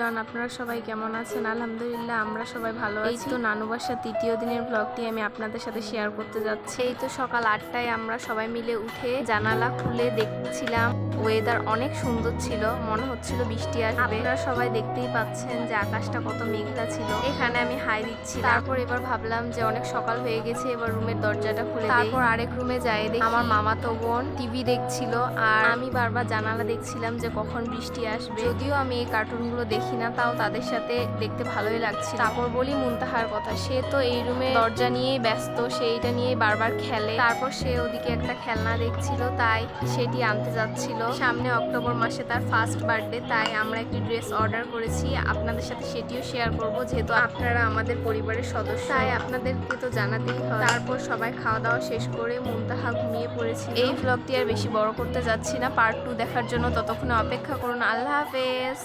Everyone আপনারা সবাই কেমন আছেন? আলহামদুলিল্লাহ আমরা সবাই ভালো আছি। তো নানু বাসার তৃতীয় দিনের ব্লগটি আমি আপনাদের সাথে শেয়ার করতে যাচ্ছি। এই তো সকাল আটটায় আমরা সবাই মিলে উঠে জানালা খুলে দেখছিলাম। ওয়েদার অনেক সুন্দর ছিল। মনে হচ্ছিল বৃষ্টি আসবে। আপনারা সবাই দেখতেই পাচ্ছেন যে আকাশটা কত মেঘলা ছিল। এখানে আমি হাই দিচ্ছি তারপর এবার ভাবলাম যে অনেক সকাল হয়ে গেছে এবার রুমের দরজাটা খুলে তারপর আরেক রুমে যাই দেখি। আমার মামাতো বোন টিভি দেখছিল আর আমি বারবার জানালা দেখছিলাম যে কখন বৃষ্টি আসবে। যদিও আমি এই কার্টুনগুলো দেখি না তাও তাদের সাথে দেখতে ভালোই লাগছে তারপর বলি মুনতাহার কথা সে তো এই রুমে দরজা নিয়েই ব্যস্ত সে এটা নিয়ে বারবার খেলে। তারপর সে ওদিকে একটা খেলনা দেখছিল তাই সেটি আনতে যাচ্ছিল। সামনে অক্টোবর মাসে তার ফার্স্ট বার্থডে তাই আমরা একটি ড্রেস অর্ডার করেছি। আপনাদের সাথে সেটিও শেয়ার করব, যেহেতু আপনারা আমাদের পরিবারের সদস্য। তাই আপনাদেরকে তো জানাতেই হয়। তারপর সবাই খাওয়া দাওয়া শেষ করে মুমতাহা ঘুমিয়ে পড়েছি এই ব্লগটি আর বেশি বড় করতে যাচ্ছি না। পার্ট টু দেখার জন্য ততক্ষণে অপেক্ষা করুন। আল্লাহ হাফেজ।